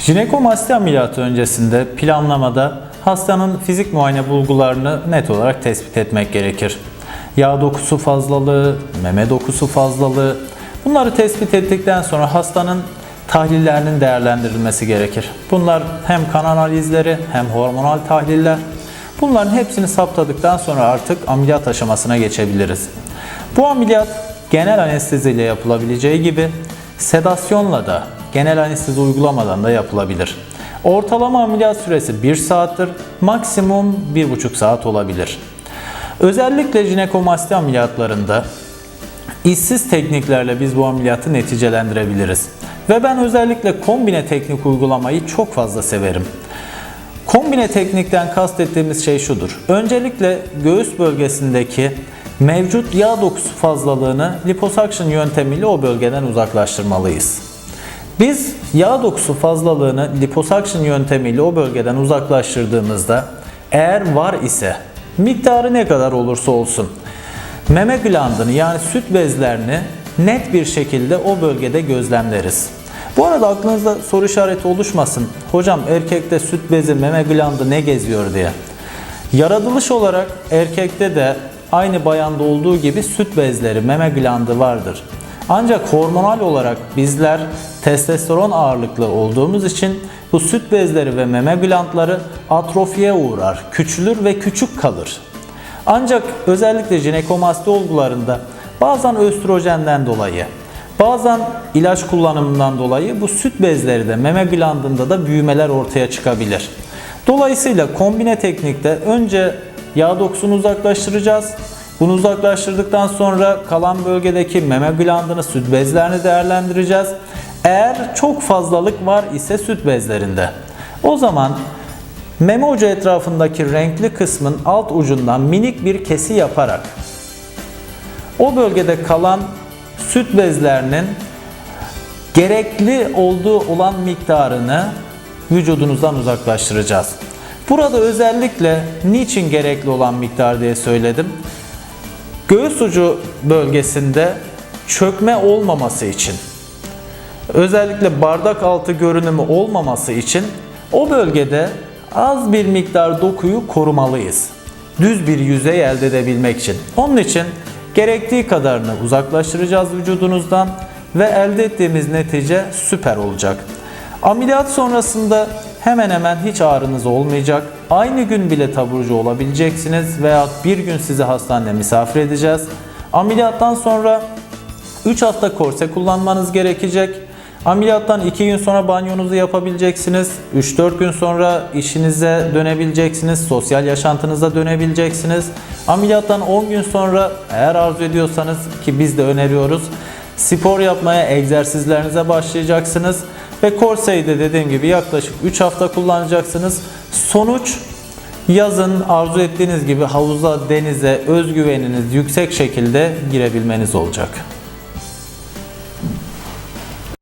Jinekomasti ameliyatı öncesinde planlamada hastanın fizik muayene bulgularını net olarak tespit etmek gerekir. Yağ dokusu fazlalığı, meme dokusu fazlalığı bunları tespit ettikten sonra hastanın tahlillerinin değerlendirilmesi gerekir. Bunlar hem kan analizleri hem hormonal tahliller. Bunların hepsini saptadıktan sonra artık ameliyat aşamasına geçebiliriz. Bu ameliyat genel anestezi ile yapılabileceği gibi sedasyonla da genel anestezi uygulamadan da yapılabilir. Ortalama ameliyat süresi 1 saattir, maksimum 1,5 saat olabilir. Özellikle jinekomasti ameliyatlarında işsiz tekniklerle biz bu ameliyatı neticelendirebiliriz. Ve ben özellikle kombine teknik uygulamayı çok fazla severim. Kombine teknikten kastettiğimiz şey şudur. Öncelikle göğüs bölgesindeki mevcut yağ dokusu fazlalığını liposuction yöntemiyle o bölgeden uzaklaştırmalıyız. Biz yağ dokusu fazlalığını liposuction yöntemiyle o bölgeden uzaklaştırdığımızda eğer var ise miktarı ne kadar olursa olsun meme glandını yani süt bezlerini net bir şekilde o bölgede gözlemleriz. Bu arada aklınızda soru işareti oluşmasın. Hocam erkekte süt bezi, meme glandı ne geziyor diye. Yaratılış olarak erkekte de aynı bayanda olduğu gibi süt bezleri, meme glandı vardır. Ancak hormonal olarak bizler testosteron ağırlıklı olduğumuz için bu süt bezleri ve meme glandları atrofiye uğrar, küçülür ve küçük kalır. Ancak özellikle jinekomasti olgularında bazen östrojenden dolayı, bazen ilaç kullanımından dolayı bu süt bezleri de meme glandında da büyümeler ortaya çıkabilir. Dolayısıyla kombine teknikte önce yağ dokusunu uzaklaştıracağız. Bunu uzaklaştırdıktan sonra kalan bölgedeki meme glandını, süt bezlerini değerlendireceğiz. Eğer çok fazlalık var ise süt bezlerinde. O zaman meme ucu etrafındaki renkli kısmın alt ucundan minik bir kesi yaparak o bölgede kalan süt bezlerinin gerekli olduğu olan miktarını vücudunuzdan uzaklaştıracağız. Burada özellikle niçin gerekli olan miktar diye söyledim. Göğüs ucu bölgesinde çökme olmaması için özellikle bardak altı görünümü olmaması için o bölgede az bir miktar dokuyu korumalıyız. Düz bir yüzey elde edebilmek için. Onun için gerektiği kadarını uzaklaştıracağız vücudunuzdan ve elde ettiğimiz netice süper olacak. Ameliyat sonrasında hemen hemen hiç ağrınız olmayacak. Aynı gün bile taburcu olabileceksiniz veya bir gün sizi hastanede misafir edeceğiz. Ameliyattan sonra 3 hafta korse kullanmanız gerekecek. Ameliyattan 2 gün sonra banyonuzu yapabileceksiniz. 3-4 gün sonra işinize dönebileceksiniz. Sosyal yaşantınıza dönebileceksiniz. Ameliyattan 10 gün sonra eğer arzu ediyorsanız ki biz de öneriyoruz. Spor yapmaya, egzersizlerinize başlayacaksınız. Ve korseyi de dediğim gibi yaklaşık 3 hafta kullanacaksınız. Sonuç yazın arzu ettiğiniz gibi havuza, denize özgüveniniz yüksek şekilde girebilmeniz olacak.